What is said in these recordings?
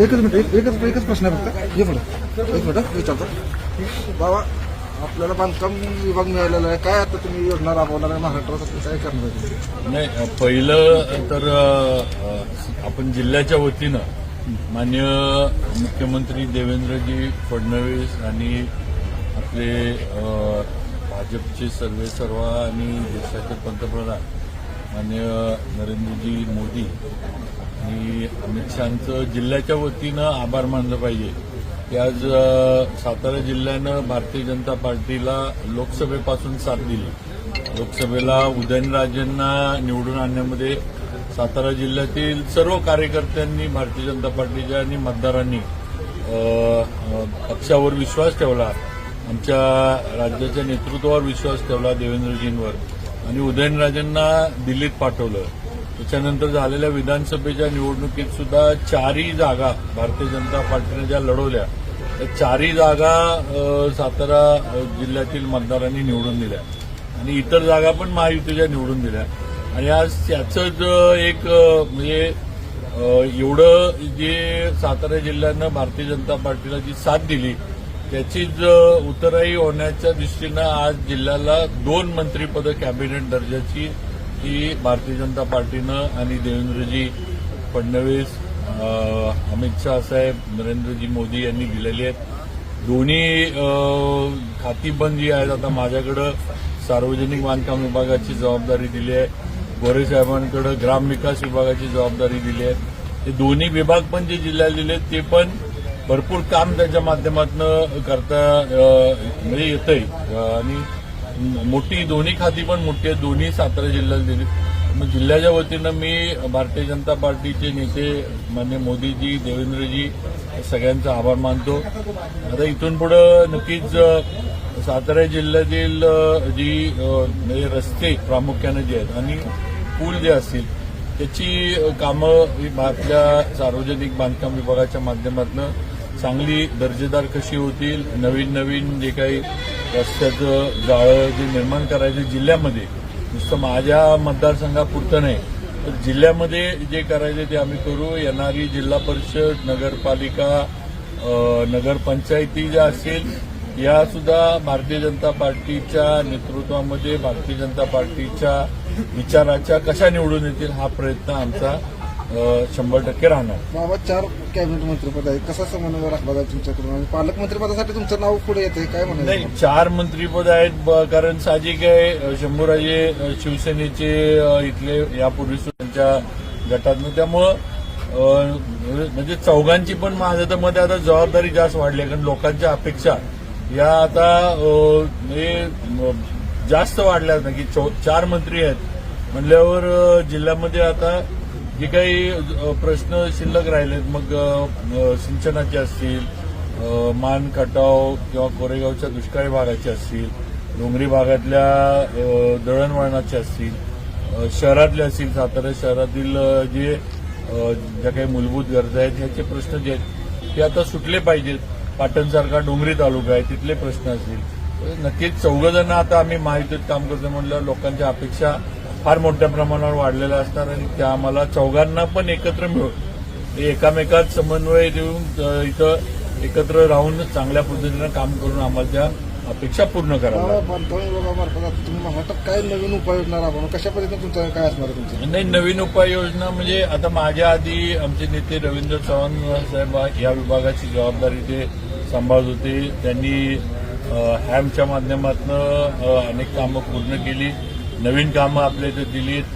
एकच मिनिट एक- एकच एकच प्रश्न आहे फक्त. ये पुढे. एक मिनिट विचारतो. बाबा आपल्याला बांधकाम विभाग मिळालेला आहे. काय आता तुम्ही योजना राबवणार आहे? महाराष्ट्रात काय करणार आहे? नाही पहिलं तर आपण जिल्ह्याच्या वतीनं मान्य मुख्यमंत्री देवेंद्रजी फडणवीस आणि आपले भाजपचे सर्वे सर्व आणि देशाचे पंतप्रधान माननीय नरेंद्रजी मोदी आणि अमित शहाचं जिल्ह्याच्या वतीनं आभार मानलं पाहिजे. की आज सातारा जिल्ह्यानं भारतीय जनता पार्टीला लोकसभेपासून साथ दिली. लोकसभेला उदयनराजेंना निवडून आणण्यामध्ये सातारा जिल्ह्यातील सर्व कार्यकर्त्यांनी भारतीय जनता पार्टीच्या आणि मतदारांनी पक्षावर विश्वास ठेवला. आमच्या राज्याच्या नेतृत्वावर विश्वास ठेवला देवेंद्रजींवर. आणि उदयनराजेंना दिल्लीत पाठवलं. त्याच्यानंतर झालेल्या विधानसभेच्या निवडणुकीत सुद्धा चारही जागा भारतीय जनता पार्टीने ज्या लढवल्या त्या चारही जागा सातारा जिल्ह्यातील मतदारांनी निवडून दिल्या. आणि इतर जागा पण महायुतीच्या निवडून दिल्या. आणि आज त्याचंच एक म्हणजे एवढं जे सातारा जिल्ह्यानं भारतीय जनता पार्टीला जी साथ दिली त्याचीच उतराई होण्याच्या दृष्टीनं आज जिल्ह्याला दोन मंत्रीपदं कॅबिनेट दर्जाची ही भारतीय जनता पार्टीनं आणि देवेंद्रजी फडणवीस अमित शहा साहेब नरेंद्रजी मोदी यांनी दिलेली आहेत. दोन्ही खातीबंद खाती पण जी आहेत आता माझ्याकडं सार्वजनिक बांधकाम विभागाची जबाबदारी दिली आहे. गोरे साहेबांकडे ग्रामविकास विभागाची जबाबदारी दिली आहे. ते दोन्ही विभाग पण जे जिल्ह्यात दिले ते पण भरपूर काम त्याच्या माध्यमातून करता म्हणजे येतंय. आणि मोठी दोन्ही खाती पण मोठी आहेत. दोन्ही सातारा जिल्ह्याला दिली. मग जिल्ह्याच्या वतीनं मी भारतीय जनता पार्टीचे नेते मान्य मोदीजी देवेंद्रजी सगळ्यांचा आभार मानतो. आता इथून पुढं नक्कीच सातारा जिल्ह्यातील जी म्हणजे रस्ते प्रामुख्याने जे आहेत आणि पूल जे असतील त्याची कामं ही आपल्या सार्वजनिक बांधकाम विभागाच्या माध्यमातून चांगली दर्जेदार कशी होतील नवीन नवीन जे काही रस्त्याचं जाळं जे निर्माण करायचं जिल्ह्यामध्ये नुसतं माझ्या मतदारसंघापुरतं नाही तर जिल्ह्यामध्ये जे करायचे ते आम्ही करू. येणारी जिल्हा परिषद नगरपालिका नगरपंचायती ज्या असतील या सुद्धा भारतीय जनता पार्टीच्या नेतृत्वामध्ये भारतीय जनता पार्टीच्या विचाराच्या कशा निवडून येतील हा प्रयत्न आमचा शंभर टक्के राहणार. बाबा चार कॅबिनेट मंत्रीपद आहे कसा समन्वय राखला जाईल तुमच्याकडून? आणि पालकमंत्रीपदासाठी तुमचं नाव पुढे येते काय नाही म्हणायचं चार मंत्रीपद आहेत. ब- कारण साहजिक आहे शंभूराजे अ, शिवसेनेचे अ, इथले यापूर्वी सुद्धा त्यांच्या गटातनं त्यामुळं अ, म्हणजे चौघांची पण माझं तर मध्ये आता जबाबदारी जास्त वाढली आहे. कारण लोकांच्या अपेक्षा या आता अ, म्हणजे म, जास्त वाढल्या ना की चौ- चार मंत्री आहेत. म्हणल्यावर अ, जिल्ह्यामध्ये आता जे काही प्रश्न शिल्लक राहिलेत मग सिंचनाचे असतील मान खटाव किंवा कोरेगावच्या दुष्काळी भागाचे असतील डोंगरी भागातल्या दळणवळणाचे असतील शहरातले असतील सातारा शहरातील जे ज्या काही मूलभूत गरजा आहेत ह्याचे प्रश्न जे आहेत ते आता सुटले पाहिजेत. पाटणसारखा डोंगरी तालुका आहे तिथले प्रश्न असतील. नक्कीच चौघजण आता आम्ही माहितीत काम करतो म्हणल्यावर लोकांच्या अपेक्षा फार मोठ्या प्रमाणावर वाढलेल्या असणार आणि त्या आम्हाला चौघांना पण एकत्र मिळून ते एकामेकात समन्वय देऊन इथं एकत्र राहून चांगल्या पद्धतीनं काम करून आम्हाला त्या अपेक्षा पूर्ण महाराष्ट्रात काय नवीन उपाययोजना राबवणार. कशा पद्धतीने तुमचं काय असणार तुमचं? नाही नवीन उपाययोजना म्हणजे आता माझ्या आधी आमचे नेते रवींद्र चव्हाण साहेब या विभागाची जबाबदारी ते सांभाळत होते. त्यांनी हॅमच्या माध्यमातून अनेक कामं पूर्ण केली. नवीन कामं आपल्या इथे दिलीत.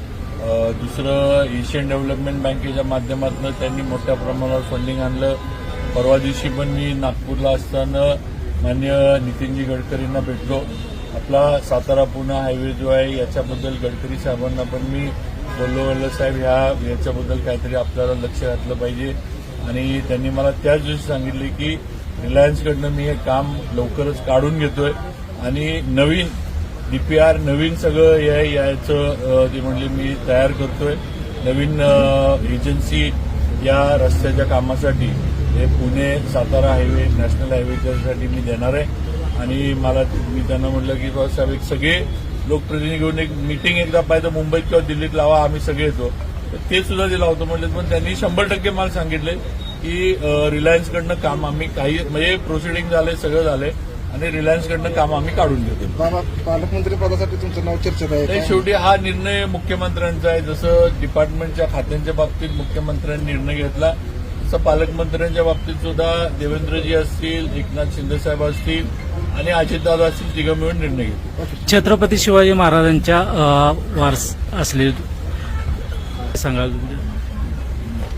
दुसरं एशियन डेव्हलपमेंट बँकेच्या माध्यमातून त्यांनी मोठ्या प्रमाणावर फंडिंग आणलं. परवा दिवशी पण मी नागपूरला असताना मान्य नितीनजी गडकरींना भेटलो. आपला सातारा पुणे हायवे जो आहे याच्याबद्दल गडकरी साहेबांना पण मी बोललो वल्लो साहेब ह्या याच्याबद्दल काहीतरी आपल्याला लक्ष घातलं पाहिजे. आणि त्यांनी मला त्याच दिवशी सांगितले की रिलायन्सकडनं मी हे काम लवकरच काढून घेतोय. आणि नवीन डीपीआर नवीन सगळं हे याचं अ, ते म्हणले मी तयार करतोय. नवीन एजन्सी या रस्त्याच्या कामासाठी हे पुणे सातारा हायवे नॅशनल हायवेच्यासाठी मी देणार आहे. आणि मला मी त्यांना म्हटलं की बाबा साहेब एक सगळे लोकप्रतिनिधी घेऊन एक मिटिंग एकदा पाहिजे मुंबईत किंवा दिल्लीत लावा आम्ही सगळे येतो. तर ते सुद्धा दिला लावतो म्हटलं पण त्यांनी शंभर टक्के मला सांगितले की रिलायन्सकडनं काम आम्ही काही म्हणजे प्रोसिडिंग झाले सगळं झालंय. आणि रिलायन्सकडनं काम आम्ही काढून घेतो बाबा पालकमंत्री पदासाठी तुमचं नाव चर्चेत आहे नाही? शेवटी हा निर्णय मुख्यमंत्र्यांचा आहे. जसं डिपार्टमेंटच्या खात्यांच्या बाबतीत मुख्यमंत्र्यांनी निर्णय घेतला तसं पालकमंत्र्यांच्या बाबतीत सुद्धा देवेंद्रजी असतील एकनाथ शिंदेसाहेब असतील आणि अजितदादा असतील तिघं मिळून निर्णय घेतील छत्रपती शिवाजी महाराजांच्या अ, वारस असले सांगाल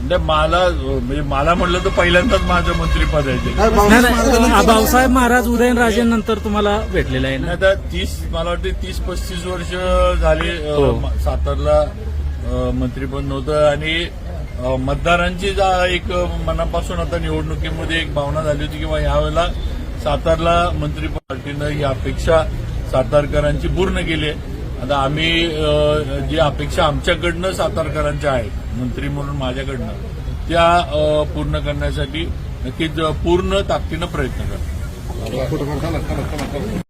म्हणजे मला म्हणजे मला म्हटलं तर पहिल्यांदाच माझं मंत्रीपद आहे ते. नाही, बाबासाहेब महाराज उदयनराजेंनंतर तुम्हाला भेटलेला आहे ना? आता तीस मला वाटते तीस पस्तीस वर्ष झाली अ, हो. म- सातारला अ, मंत्रीपद नव्हतं आणि अ, मतदारांची जा- एक मनापासून आता निवडणुकीमध्ये एक भावना झाली होती किंवा यावेळेला सातारला मंत्रीपद पार्टीनं ही अपेक्षा सातारकरांची पूर्ण केली आहे. आता आम्ही जी अपेक्षा आमच्याकडनं सातारकरांच्या आहेत मंत्री म्हणून माझ्याकडनं त्या पूर्ण करण्यासाठी नक्कीच पूर्ण ताकदीनं प्रयत्न करतो.